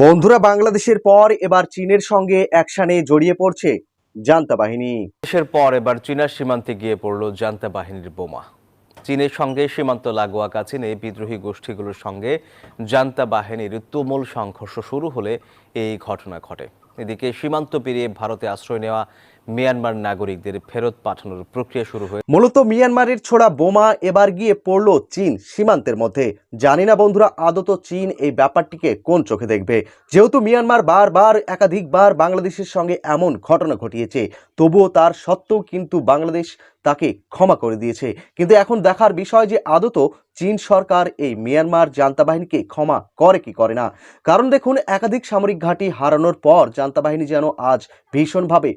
বন্ধুরা, বাংলাদেশের পর এবার চীনের সঙ্গে একসানে জড়িয়ে পড়ছে জান্তা বাহিনী। দেশের পর এবার চীনা সীমান্তে গিয়ে পড়ল জান্তা বাহিনীর বোমা। চীনের সঙ্গে সীমান্ত লাগোয়া কাছিনে বিদ্রোহী গোষ্ঠীগুলোর সঙ্গে জান্তা বাহিনীর তুমুল সংঘর্ষ শুরু হলে এই ঘটনা ঘটে। এদিকে সীমান্ত পেরিয়ে ভারতে আশ্রয় নেওয়া মিয়ানমার নাগরিকদের ফেরত পাঠানোর প্রক্রিয়া শুরু হয়ে মূলত মিয়ানমারের ছোড়া বোমা এবার গিয়ে পড়ল চীন সীমান্তের মধ্যে। জানি না বন্ধুরা, আদত চীন এই ব্যাপারটিকে কোন চোখে দেখবে? যেহেতু মিয়ানমার বারবার, একাধিকবার বাংলাদেশের সঙ্গে এমন ঘটনা ঘটিয়েছে, তবুও তার সত্ত্বেও কিন্তু বাংলাদেশ তাকে ক্ষমা করে দিয়েছে। কিন্তু এখন দেখার বিষয় যে আদত চীন সরকার এই মিয়ানমার জান্তা বাহিনীকে ক্ষমা করে কি করে না। কারণ দেখুন, একাধিক সামরিক ঘাঁটি হারানোর পর জান্তা বাহিনী যেন আজ ভীষণভাবে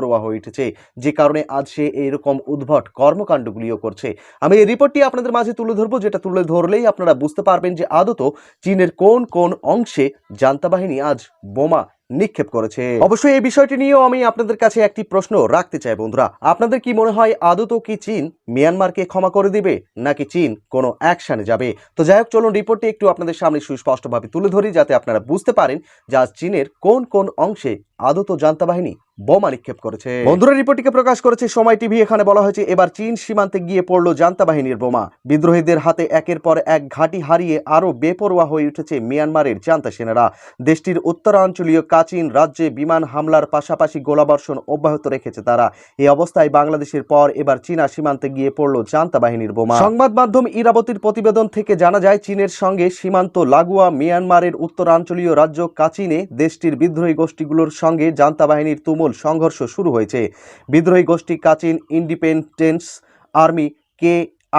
বেপরোয়া হয়ে উঠেছে। যে কারণে আজ সে এইরকম উদ্ভট কর্মকাণ্ডগুলিও করছে। আমি এই রিপোর্টটি আপনাদের মাঝে তুলে ধরবো, যেটা তুলে ধরলেই আপনারা বুঝতে পারবেন যে আদত চীনের কোন কোন অংশে জান্তা বাহিনী আজ বোমা নিক্ষেপ করেছে। অবশ্যই এই বিষয়টি নিয়েও আমি আপনাদের কাছে একটি প্রশ্ন রাখতে চাই বন্ধুরা। আপনাদের কি মনে হয় আদত কি চীন মিয়ানমারকে ক্ষমা করে দিবে নাকি চীন কোনো অ্যাকশনে যাবে? তো যাই হোক চলুন রিপোর্টটি একটু আপনাদের সামনে সুস্পষ্টভাবে তুলে ধরি যাতে আপনারা বুঝতে পারেন যে আজ চীনের কোন কোন অংশে আদত জান্তা বাহিনী বোমা নিক্ষেপ করেছে। বন্ধুরা রিপোর্টটিকে প্রকাশ করেছে সময় টিভি এখানে বলা হয়েছে এবার চীন সীমান্তে গিয়ে পড়ল জান্তা বাহিনীর বোমা। বিদ্রোহীদের হাতে একের পর এক ঘাঁটি হারিয়ে আরও বেপরোয়া হয়ে উঠেছে মিয়ানমারের জান্তা সেনারা। দেশটির উত্তরাঞ্চলীয় কাচিন রাজ্যে বিমান হামলার পাশাপাশি গোলাবর্ষণ অব্যাহত রেখেছে তারা। এই অবস্থায় বাংলাদেশের পর এবার চীনা সীমান্তে গিয়ে পড়ল জান্তা বাহিনীর বোমা। সংবাদ মাধ্যম ইরাবতীর প্রতিবেদন থেকে জানা যায়, চীনের সঙ্গে সীমান্ত লাগোয়া মিয়ানমারের উত্তরাঞ্চলীয় রাজ্য কাচিনে দেশটির বিদ্রোহী গোষ্ঠীগুলোর সঙ্গে জান্তা বাহিনীর তুমুল সংঘর্ষ শুরু হয়েছে। বিদ্রোহী গোষ্ঠী Kachin Independence Army K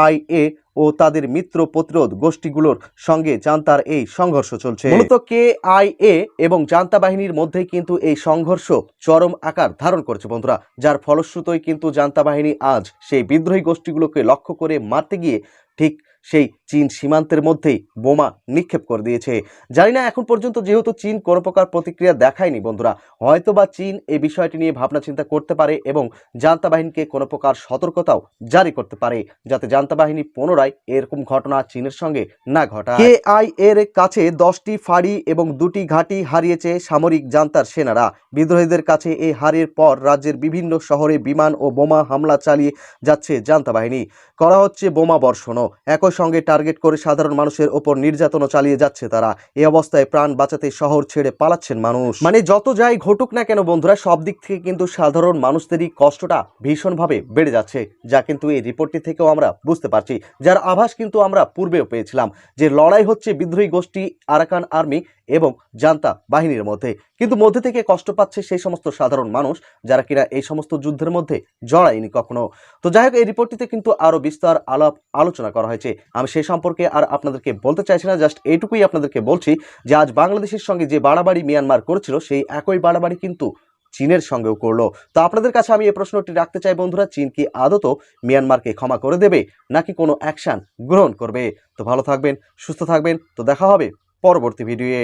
IA ও তাদের মিত্র প্রতিরোধ গোষ্ঠীগুলোর সঙ্গে জান্তার এই সংঘর্ষ চলছে। মূলত কে আই এ এবং জান্তা বাহিনীর মধ্যে কিন্তু এই সংঘর্ষ চরম আকার ধারণ করেছে বন্ধুরা। যার ফলশ্রুতই কিন্তু জান্তা বাহিনী আজ সেই বিদ্রোহী গোষ্ঠীগুলোকে লক্ষ্য করে মারতে গিয়ে ঠিক সেই চীন সীমান্তের মধ্যেই বোমা নিক্ষেপ করে দিয়েছে। জানি না এখন পর্যন্ত যেহেতু চীন কোনো প্রকার প্রতিক্রিয়া দেখায়নি বন্ধুরা হয়তো বা চীন এই বিষয়টি নিয়ে ভাবনা চিন্তা করতে পারে এবং জান্তা বাহিনীকে কোনো প্রকার সতর্কতাও জারি করতে পারে, যাতে জান্তা বাহিনী পুনরায় এরকম ঘটনা চীনের সঙ্গে না ঘটায়। কে আই এর কাছে দশটি ফাঁড়ি এবং দুটি ঘাঁটি হারিয়েছে সামরিক জান্তার সেনারা। বিদ্রোহীদের কাছে এই হারের পর রাজ্যের বিভিন্ন শহরে বিমান ও বোমা হামলা চালিয়ে যাচ্ছে জান্তা বাহিনী। করা হচ্ছে বোমা বর্ষণও। একই সঙ্গে টার্গেট করে সাধারণ মানুষের ওপর নির্যাতনও চালিয়ে যাচ্ছে তারা। এই অবস্থায় প্রাণ বাঁচাতে শহর ছেড়ে পালাচ্ছেন মানুষ। মানে যত যাই ঘটুক না কেন বন্ধুরা, সব দিক থেকে কিন্তু সাধারণ মানুষদেরই কষ্টটা ভীষণভাবে বেড়ে যাচ্ছে, যা কিন্তু এই রিপোর্টটি থেকেও আমরা বুঝতে পারছি। যার আভাস কিন্তু আমরা পূর্বেও পেয়েছিলাম যে লড়াই হচ্ছে বিদ্রোহী গোষ্ঠী আরাকান আর্মি এবং জান্তা বাহিনীর মধ্যে। কিন্তু মধ্যে থেকে কষ্ট পাচ্ছে সেই সমস্ত সাধারণ মানুষ, যারা কিনা এই সমস্ত যুদ্ধের মধ্যে জড়ায়নি কখনো। তো যাই হোক, এই রিপোর্টটিতে কিন্তু আরও বিস্তার আলাপ আলোচনা করা হয়েছে। আমি সেই সম্পর্কে আর আপনাদেরকে বলতে চাইছি না, জাস্ট এইটুকুই আপনাদেরকে বলছি যে, আজ বাংলাদেশের সঙ্গে যে বাড়াবাড়ি মিয়ানমার করেছিল, সেই একই বাড়াবাড়ি কিন্তু চীনের সঙ্গেও করল। তো আপনাদের কাছে আমি এই প্রশ্নটি রাখতে চাই, বন্ধুরা, চীন কি আদত মিয়ানমারকে ক্ষমা করে দেবে, নাকি কোনো অ্যাকশন গ্রহণ করবে? তো ভালো থাকবেন, সুস্থ থাকবেন, তো দেখা হবে। পরবর্তী ভিডিওয়ে